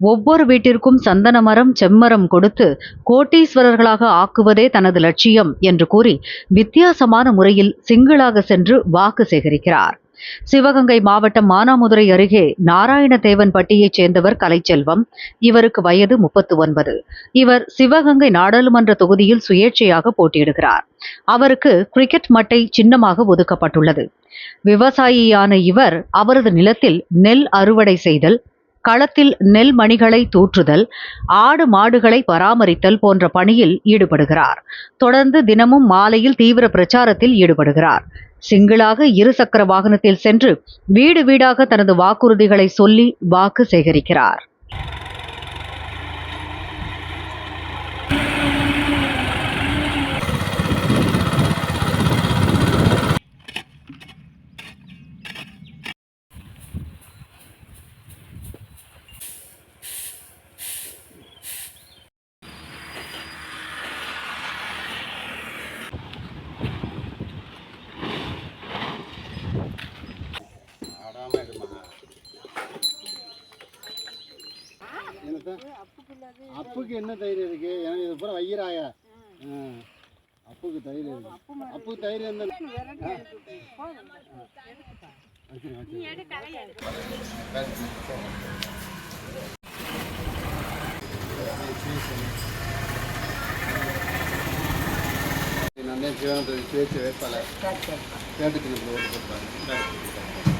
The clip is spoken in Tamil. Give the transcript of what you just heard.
ஒவ்வொரு வீட்டிற்கும் சந்தன மரம் செம்மரம் கொடுத்து கோட்டீஸ்வரர்களாக ஆக்குவதே தனது லட்சியம் என்று கூறி வித்தியாசமான முறையில் சிங்கிளாக சென்று வாக்கு சேகரிக்கிறார். சிவகங்கை மாவட்டம் மானாமதுரை அருகே நாராயணதேவன்பட்டியைச் சேர்ந்தவர் கலைச்செல்வம். இவருக்கு வயது முப்பத்து ஒன்பது இவர் சிவகங்கை நாடாளுமன்ற தொகுதியில் சுயேட்சையாக போட்டியிடுகிறார். அவருக்கு கிரிக்கெட் மட்டை சின்னமாக ஒதுக்கப்பட்டுள்ளது. விவசாயியான இவர் அவரது நிலத்தில் நெல் அறுவடை செய்தல் களத்தில் நெல் மணிகளை தூற்றுதல் ஆடு மாடுகளை பராமரித்தல் போன்ற பணியில் ஈடுபடுகிறார். தொடர்ந்து தினமும் மாலையில் தீவிர பிரச்சாரத்தில் ஈடுபடுகிறார். சிங்கிளாக இருசக்கர வாகனத்தில் சென்று வீடு வீடாக தனது வாக்குறுதிகளை சொல்லி வாக்கு சேகரிக்கிறார். என்னத்த அப்புக்கு என்ன தைரியம் இருக்கு? எனக்கு இது பூரா வையிறாய. அப்புக்கு தைரியம் இருக்கு. அப்புக்கு வச்சிரு, வச்சிரு. நான் தான் சிவகங்கை சுயேட்சை வேட்பாளர். கேட்டுக்கு ஓட்டு போட்டாங்க